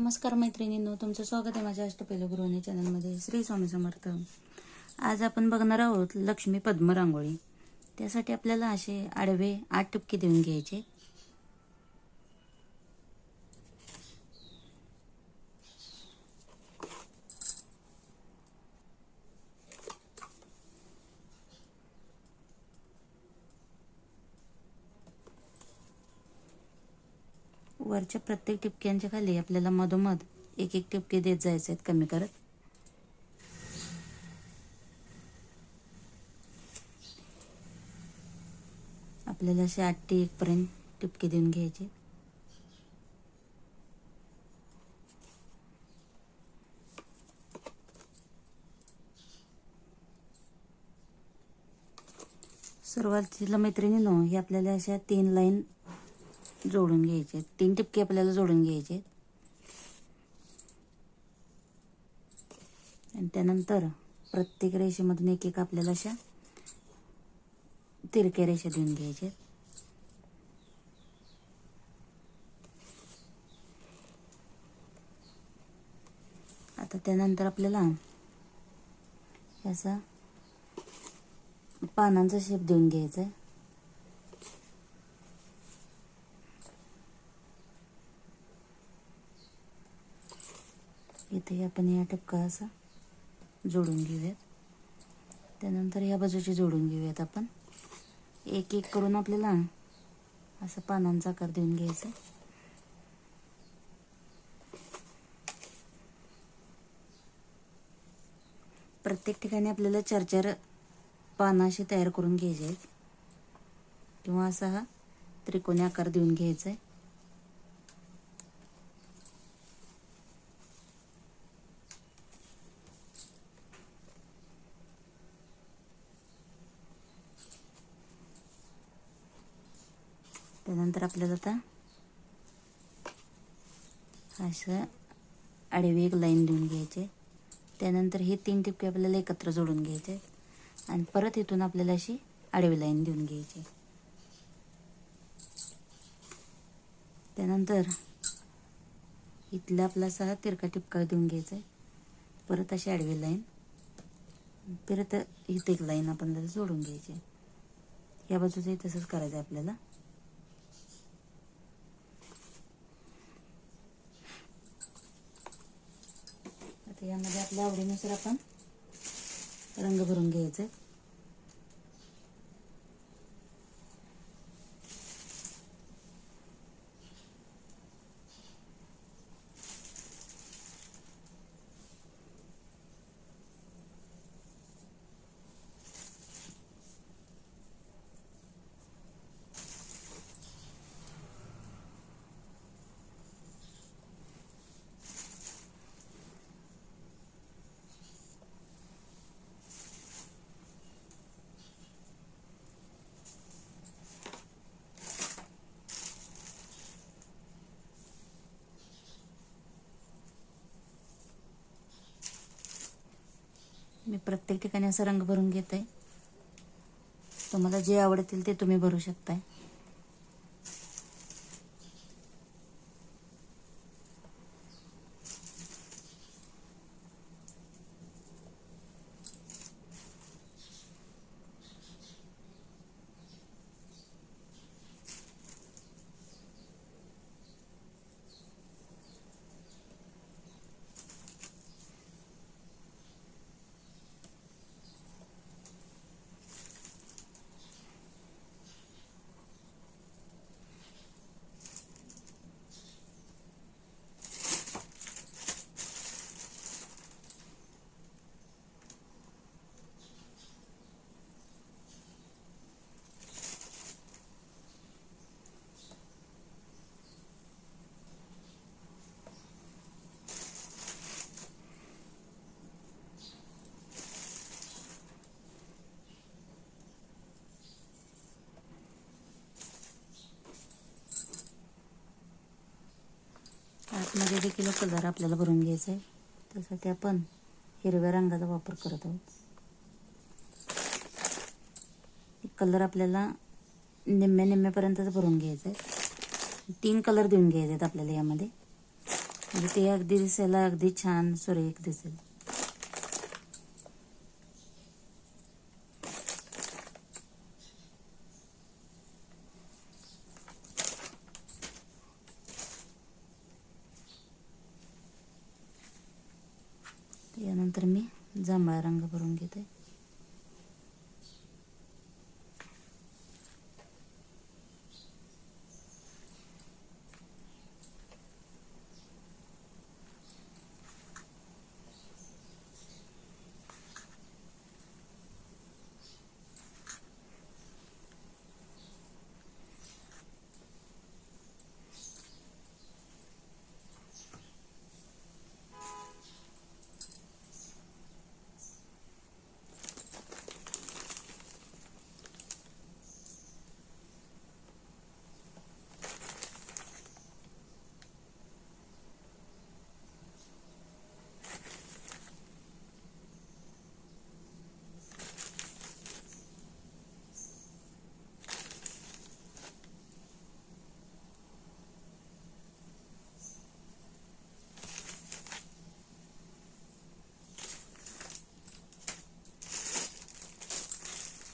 नमस्कार मैत्रिणींनो तुमचं स्वागत आहे माझ्या अष्टपैल गृहिणी चॅनलमध्ये. श्री स्वामी समर्थ. आज आपण बघणार आहोत लक्ष्मी पद्म रांगोळी. त्यासाठी आपल्याला असे आडवे आठ टुपके देऊन घ्यायचे वरच्या प्रत्येक टिपक्यांच्या खाली आपल्याला मधोमध एक एक टिपके देत जायचे आहेत कमी करत. आपल्याला असे आठ ते एक पर्यंत टिपके देऊन घ्यायचे. सुरुवातीला मैत्रिणीनो हे आपल्याला अशा तीन लाईन जोडून घ्यायचे. तीन टिपके आपल्याला जोडून घ्यायचे. आणि त्यानंतर प्रत्येक रेषेमधून एक एक आपल्याला अशा तिरक्या रेषा देऊन घ्यायचे. आता त्यानंतर आपल्याला असा पानांचा शेप देऊन घ्यायचा आहे. इथे आपण या टपका असा जोडून घेऊयात. त्यानंतर या बाजूची जोडून घेऊयात आपण. एक एक करून आपल्याला असं पानांचा आकार देऊन घ्यायचा. प्रत्येक ठिकाणी आपल्याला चार चार पानं अशी तयार करून घ्यायचे आहेत. किंवा असा हा त्रिकोणी आकार देऊन घ्यायचा आहे. त्यानंतर आपल्याला आता असं आडवी एक लाईन देऊन घ्यायचे. त्यानंतर हे तीन टिपके आपल्याला एकत्र जोडून घ्यायचे. आणि परत इथून आपल्याला अशी आडवी लाईन देऊन घ्यायची. त्यानंतर इथला आपला असा तिरका टिपका देऊन घ्यायचा आहे. परत अशी आडवी लाईन परत इथे एक लाईन आपण जोडून घ्यायची या बाजूचंही तसंच करायचं आहे आपल्याला. यामध्ये आपल्या आवडीनुसार आपण रंग भरून घ्यायचे. मी प्रत्येक ठिकाणी असं रंग भरून घेत. आहे तुम्हाला जे आवडतील ते तुम्ही भरू शकताय. आतमध्ये देखील कलर आपल्याला भरून घ्यायचा आहे. त्यासाठी आपण हिरव्या रंगाचा वापर करत आहोत. कलर आपल्याला निम्म्या निम्म्यापर्यंतच भरून घ्यायचा आहे. तीन कलर देऊन घ्यायचे आहेत आपल्याला यामध्ये. म्हणजे ते अगदी दिसायला अगदी छान सुरेख दिसेल. यानंतर मी जांभळा रंग भरून घेते.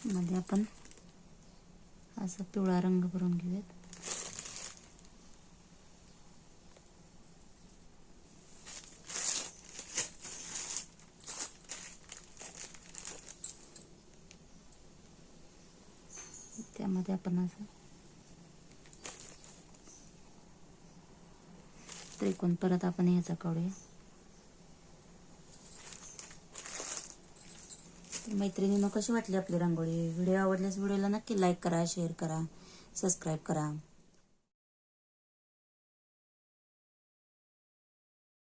मध्ये आपण असा पिवळा रंग भरून घेऊयात. त्यामध्ये आपण असं त्रिकोण परत आपण याचा काढूया. मैत्रिणीनं कशी वाटली आपली रांगोळी? व्हिडिओ आवडल्यास व्हिडिओला नक्की लाईक करा शेअर करा सबस्क्राईब करा.